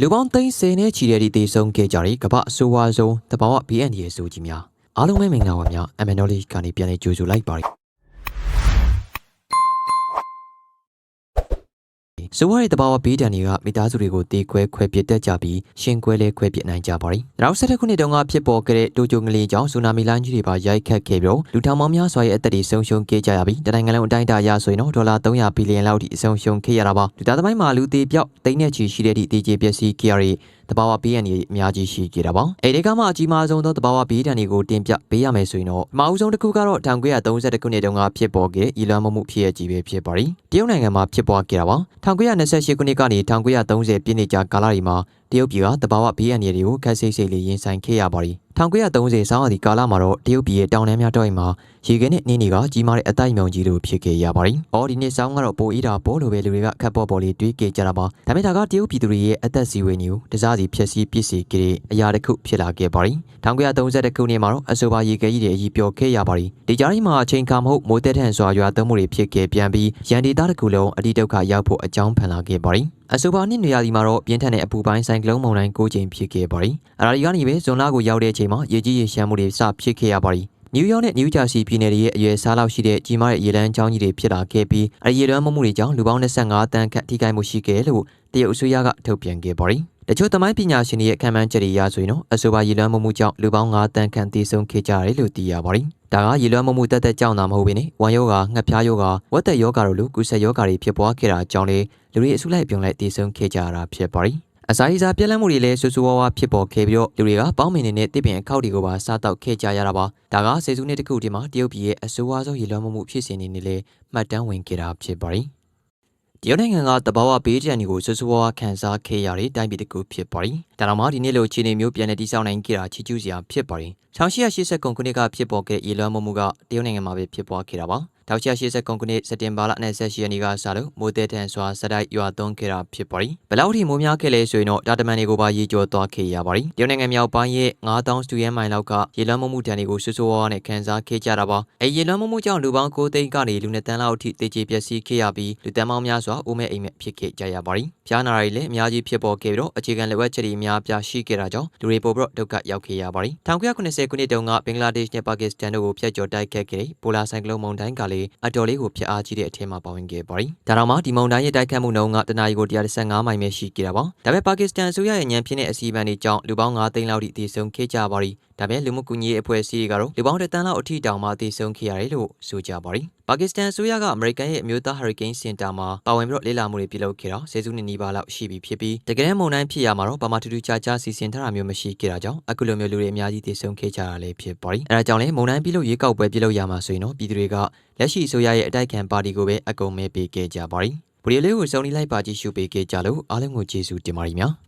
လူပေါင်းသိန်း10နဲ့ချီတဲ့ဒီတေဆုံးခဲ့ကြတဲ့ကမ္ဘာအဆိုးဝါးဆုံးတဘာဝ BN ရဲ့ဆိုကြီးများအားလုံးပဲမင်္ဂလာပါများ MNOLY ကနေပြန်လည်ကြိုဆိုလိုက်ပါတယ် ဆိုဝါရဲ့တဘာဝဘေးဒဏ်တွေကမိသားစုတွေကိုတေခွဲခွဲပစ်တတ်ကြပြီးရှင်ခွဲလဲခွဲပစ်နိုင်ကြပါတယ်။နောက်ဆက်တဲ့ခုနှစ်တုန်းကဖြစ်ပေါ်ခဲ့တဲ့တိုကျိုငလီကြောင့်ဆူနာမီလိုင်းကြီးတွေပါရိုက်ခတ်ခဲ့ပြီးတော့လူထောင်ပေါင်းများစွာရဲ့အသက်တွေဆုံးရှုံးခဲ့ကြရပြီးတနိုင်ငံလုံးအတိုင်းအတာအရဆိုရင်တော့ဒေါ်လာ300ဘီလီယံလောက်ထိအဆုံးရှုံးခဲ့ရတာပါ။လူသားသမိုင်းမှာလူသေးပြောက်တိန်းနဲ့ချီရှိတဲ့ဒီတေကျေပျက်စီးခဲ့ရတဲ့ တဘာဝဘေးရန်တွေအများကြီးရှိကြတာပါ။အဲဒီကမှအကြီးမားဆုံးသောတဘာဝဘေးဒဏ်တွေကိုတင်ပြပေးရမယ်ဆိုရင်တော့အမအဦးဆုံးတစ်ခုကတော့1932ခုနှစ်တုန်းကဖြစ်ပေါ်ခဲ့တဲ့ဤလွမ်းမမှုဖြစ်ရကြီးပဲဖြစ်ပါတယ်။တရုတ်နိုင်ငံမှာဖြစ်ပွားခဲ့တာပါ။1928ခုနှစ်ကနေ1930ပြည့်နှစ်ကြာကာလတွေမှာတရုတ်ပြည်ကတဘာဝဘေးရန်တွေကိုခက်ဆိတ်ဆိတ်လေးရင်ဆိုင်ခဲ့ရပါတယ်။ 1930ဆောင်းရာသီကာလမှာတော့တရုတ်ပြည်ရဲ့တောင်တန်းများတော့အိမ်မှာရေခဲနဲ့နှင်းတွေကကြီးမားတဲ့အတိုက်မြုံကြီးတို့ဖြစ်ခဲ့ရပါတယ်။အော်ဒီနှစ်ဆောင်းကတော့ပိုအေးတာပေါ်လိုပဲလူတွေကခက်ပေါ်ပေါ်လေးတွေးခဲ့ကြတာပါ။ဒါပေမဲ့ဒါကတရုတ်ပြည်သူတွေရဲ့အသက်စီဝေနေကိုတစားစီဖြည့်ဆည်းပစ္စည်းကြတဲ့အရာတစ်ခုဖြစ်လာခဲ့ပါတယ်။1930ခုနှစ်မှာတော့အဆိုပါရေခဲကြီးတွေအကြီးပြောခဲ့ရပါတယ်။ဒီကြားထဲမှာအချိန်ခါမဟုတ်မိုးတက်ထန်စွာရွာသွန်းမှုတွေဖြစ်ခဲ့ပြန်ပြီးရန်ဒီသားတစ်ခုလုံးအတိဒုက္ခရောက်ဖို့အကြောင်းဖန်လာခဲ့ပါတယ်။ အဆိုပါနှစ်နေရာဒီမှာတော့ပြင်းထန်တဲ့အပူပိုင်းဆိုင်ကလုန်းမုန်တိုင်း၉ချိန်ဖြစ်ခဲ့ပါတယ်။အရာဒီကနေပဲဇွန်လကိုရောက်တဲ့အချိန်မှာရေကြီးရေရှမ်းမှုတွေစဖြစ်ခဲ့ရပါတယ်။နယူးယောက်နဲ့နယူးဂျာစီပြည်နယ်တွေရဲ့အရွယ်စားလောက်ရှိတဲ့ကြီးမားတဲ့ရေလမ်းကြောင်းကြီးတွေဖြစ်လာခဲ့ပြီးအဲဒီရေလမ်းမှုမှုတွေကြောင့်လူပေါင်း25တန်းခန့်ထိခိုက်မှုရှိခဲ့လို့တရုတ်အစိုးရကထုတ်ပြန်ခဲ့ပါတယ်။ တချို့သမိုင်းပညာရှင်တွေရဲ့ခံမှန်းချက်တွေအရဆိုရင်တော့အဆိုပါရေလွှမ်းမှုမှုကြောင့်လူပေါင်း9တန်းခန့်သေဆုံးခဲ့ကြရတယ်လို့သိရပါတယ်။ဒါကရေလွှမ်းမှုမှုတက်တက်ကြောင့်သာမဟုတ်ဘဲနဲ့ဝမ်ယောဂါငှက်ဖျားယောဂါဝက်သက်ယောဂါတို့လိုကုဆက်ယောဂါတွေဖြစ်ပွားခဲ့တာကြောင့်လေလူတွေအစုလိုက်ပြုံလိုက်သေဆုံးခဲ့ကြရတာဖြစ်ပါတယ်။အစာရည်စာပြက်လက်မှုတွေလည်းဆူဆူဝါးဝါဖြစ်ပေါ်ခဲ့ပြီးတော့လူတွေကပေါင်းမင်နေတဲ့တစ်ပင်အခောက်တွေကိုပါစားတောက်ခဲ့ကြရတာပါဒါကစေစုနှစ်တစ်ခုဒီမှာတရုတ်ပြည်ရဲ့အဆိုးဝါးဆုံးရေလွှမ်းမှုမှုဖြစ်စဉ်တွေနဲ့လည်းမှတ်တမ်းဝင်ခဲ့တာဖြစ်ပါတယ် တရုတ်နိုင်ငံကတဘာဝဘေးဒဏ်တွေကိုဆူဆူဝါးဝါခံစားခဲ့ရတဲ့တိုင်းပြည်တစ်ခုဖြစ်ပါတယ်ဒါတော့မှဒီနေ့လိုအခြေအနေမျိုးပြန်လည်တည်ဆောက်နိုင်ခဲ့တာချီးကျူးစရာဖြစ်ပါတယ်1880ခုနှစ်ကဖြစ်ပေါ်ခဲ့ရေလွှမ်းမှုမှုကတရုတ်နိုင်ငံမှာပဲဖြစ်ပွားခဲ့တာပါ 1980ခုနှစ်စက်တင်ဘာလ28ရက်နေ့ကစလို့မိုးတဲတန်စွာစတိုက်ရွာသွန်းခဲ့တာဖြစ်ပါတယ်။ဘလောက်ထိမိုးများခဲ့လဲဆိုရင်တော့တာတမန်တွေကိုပါရေကျော်သွားခဲ့ရပါတယ်။တရုတ်နိုင်ငံမြောက်ပိုင်းရဲ့9000စတူယန်မိုင်လောက်ကရေလွှမ်းမှုမှုတန်တွေကိုဆွဆိုးဝါးနဲ့ခန်းစားခဲ့ကြတာပါ။အဲရေလွှမ်းမှုမှုကြောင့်လူပေါင်း9သိန်းကနေလူနှစ်တန်းလောက်အထိတေကျေပျက်စီးခဲ့ရပြီးလူတန်းပေါင်းများစွာအိုးမဲ့အိမ်မဲ့ဖြစ်ခဲ့ကြရပါတယ်။ဖျားနာတွေလည်းအများကြီးဖြစ်ပေါ်ခဲ့ပြီးတော့အခြေခံလက်ဝက်ချက်တွေအများပြားရှိခဲ့တာကြောင့်လူတွေပိုပြီးတော့ဒုက္ခရောက်ခဲ့ရပါတယ်။1990ခုနှစ်တုန်းကဘင်္ဂလားဒေ့ရှ်နဲ့ပါကစ္စတန်တို့ကိုဖျက်ကျော်တိုက်ခတ်ခဲ့တဲ့ပိုလာဆိုင်ကလုန်းမုန်တိုင်းကလည်းအတော်လေးကိုဖျက်အားကြီးတဲ့အထက်မှာပါဝင်ခဲ့ပါတယ်။ဒါတော့မှဒီမုန်တိုင်းရဲ့တိုက်ခတ်မှုနှုန်းကတနအီကို115မိုင်ပဲရှိခဲ့တာပါ။ဒါပေမဲ့ပါကစ္စတန်အစိုးရရဲ့ညံပြင်းတဲ့အစီအမံတွေကြောင့်လူပေါင်း9သိန်းလောက်ထိတည်ဆုံခဲ့ကြပါတယ်။ ဒါပေမဲ့လူမှုကူညီရေးအဖွဲ့အစည်းတွေကတော့လူပေါင်းတစ်တန်းလောက်အထိတောင်မှတည်ဆုံခဲ့ရတယ်လို့ဆိုကြပါတယ်။ပါကစ္စတန်အစိုးရကအမေရိကန်ရဲ့အမျိုးသားဟာရီကိန်းစင်တာမှာပါဝင်ပြီးတော့လေ့လာမှုတွေပြုလုပ်ခဲ့တော့ဆယ်စုနှစ်နီးပါးလောက်ရှိပြီဖြစ်ပြီးတကယ်မုန်တိုင်းဖြစ်ရမှာတော့ဘာမှထူးထူးခြားခြားစီစဉ်ထားတာမျိုးမရှိခဲ့တာကြောင့်အခုလိုမျိုးလူတွေအများကြီးတည်ဆုံခဲ့ကြတာလည်းဖြစ်ပါတယ်။အဲဒါကြောင့်လည်းမုန်တိုင်းပြုလုပ်ရေးကောက်ပွဲပြုလုပ်ရမှာဆိုရင်တော့ပြည်သူတွေကလက်ရှိအစိုးရရဲ့အတိုက်ခံပါတီကိုပဲအကုန်မဲပေးခဲ့ကြပါတယ်။ဗီဒီယိုလေးကိုစုံလီလိုက်ပါကြည့်ရှုပေးခဲ့ကြလို့အားလုံးကိုကျေးဇူးတင်ပါတယ်များ။